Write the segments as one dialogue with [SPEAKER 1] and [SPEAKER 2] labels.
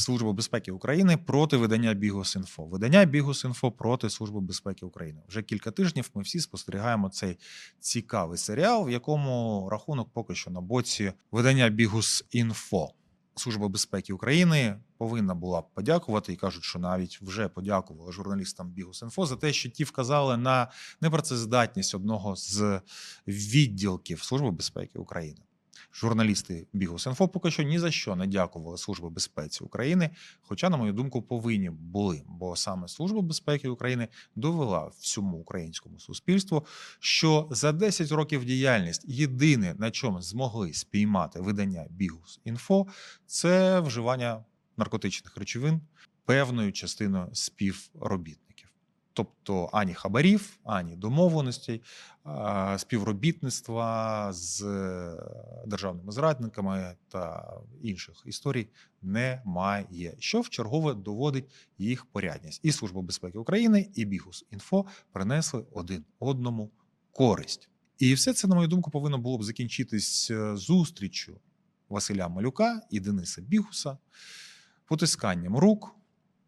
[SPEAKER 1] Служба безпеки України проти видання Бігус.Інфо. Видання Бігус.Інфо проти Служби безпеки України. Вже кілька тижнів ми всі спостерігаємо цей цікавий серіал, в якому рахунок поки що на боці видання Бігус.Інфо. Служба безпеки України повинна була подякувати і кажуть, що навіть вже подякували журналістам Бігус.Інфо за те, що ті вказали на непрацездатність одного з відділків Служби безпеки України. Журналісти Бігус.Інфо поки що ні за що не дякували Службі безпеці України, хоча, на мою думку, повинні були, бо саме Служба безпеки України довела всьому українському суспільству, що за 10 років діяльність єдине на чому змогли спіймати видання Бігус.Інфо, це вживання наркотичних речовин певною частиною співробітників. Тобто ані хабарів, ані домовленостей, співробітництва з е, державними зрадниками та інших історій немає, що вчергове доводить їх порядність. І Служба безпеки України, і Бігус.Інфо принесли один одному користь. І все це, на мою думку, повинно було б закінчитись е, зустрічю Василя Малюка і Дениса Бігуса, потисканням рук,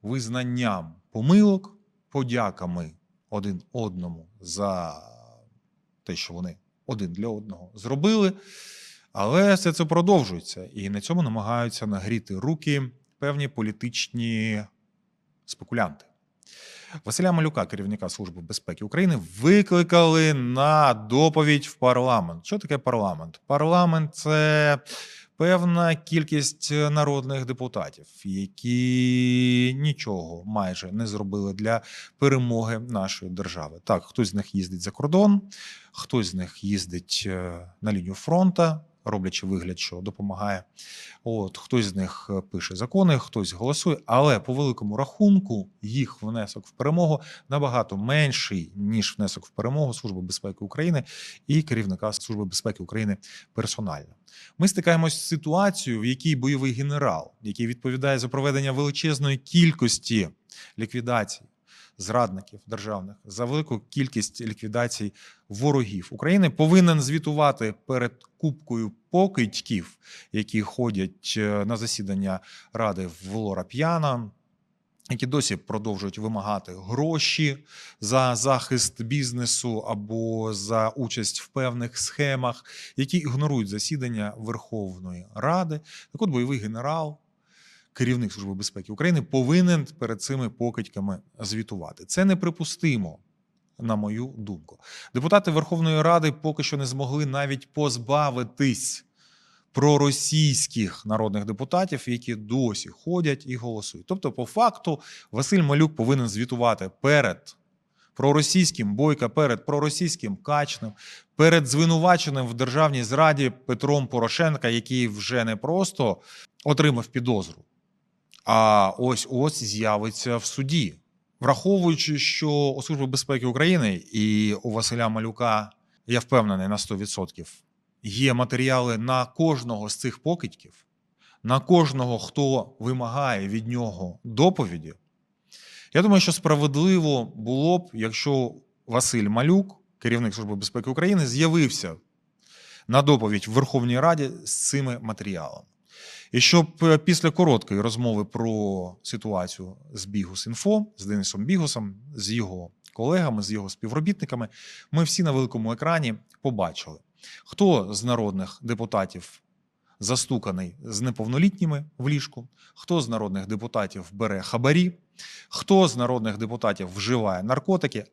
[SPEAKER 1] визнанням помилок, подяками один одному за те, що вони один для одного зробили. Але все це продовжується, і на цьому намагаються нагріти руки певні політичні спекулянти. Василя Малюка, керівника Служби безпеки України, викликали на доповідь в парламент. Що таке парламент? Парламент це певна кількість народних депутатів, які нічого майже не зробили для перемоги нашої держави. Так, хтось з них їздить за кордон, хтось з них їздить е, на лінію фронту, роблячи вигляд, що допомагає. От хтось з них е, пише закони, хтось голосує, але по великому рахунку їх внесок в перемогу набагато менший ніж внесок в перемогу Служби безпеки України і керівника Служби безпеки України персонально. Ми стикаємось з ситуацією, в якій бойовий генерал, який відповідає за проведення величезної кількості ліквідацій. Зрадників державних за велику кількість ліквідацій ворогів України повинен звітувати перед кубкою покидьків, які ходять е, на засідання ради в Лора П'яна, які досі продовжують вимагати гроші за захист бізнесу або за участь в певних схемах, які ігнорують засідання Верховної Ради. Так от бойовий генерал. Керівник Служби безпеки України повинен перед цими покидьками звітувати. Це неприпустимо, на мою думку. Депутати Верховної Ради поки що не змогли навіть позбавитись проросійських народних депутатів, які досі ходять і голосують. Тобто, по факту, Василь Малюк повинен звітувати перед проросійським Бойка, перед проросійським Качним, перед звинуваченим в державній зраді Петром Порошенка, який вже не просто отримав підозру, а ось ось з'явиться в суді. Враховуючи, що у Служби безпеки України і у Василя Малюка, я впевнений на 100%, є матеріали на кожного з цих покидьків, на кожного, хто вимагає від нього доповіді. Я думаю, що справедливо було б, якщо Василь Малюк, керівник Служби безпеки України, з'явився на доповідь в Верховній Раді з цими матеріалами. І щоб е, після короткої розмови про ситуацію з Бігус.Інфо, з Денисом Бігусом, з його колегами, з його співробітниками, ми всі на великому екрані побачили, хто з народних депутатів застуканий з неповнолітніми в ліжку, хто з народних депутатів бере хабарі, хто з народних депутатів вживає наркотики.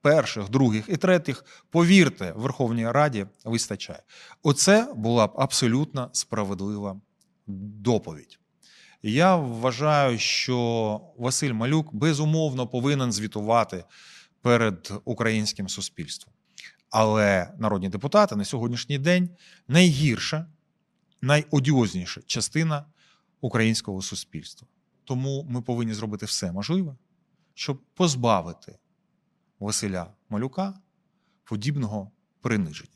[SPEAKER 1] Перших, других і третіх, повірте, Верховній Раді вистачає. Оце була б абсолютно справедлива доповідь. Я вважаю, що Василь Малюк безумовно повинен звітувати перед українським суспільством. Але народні депутати на сьогоднішній день найгірша, найодіозніша частина українського суспільства. Тому ми повинні зробити все можливе, щоб позбавити Василя Малюка подібного приниження.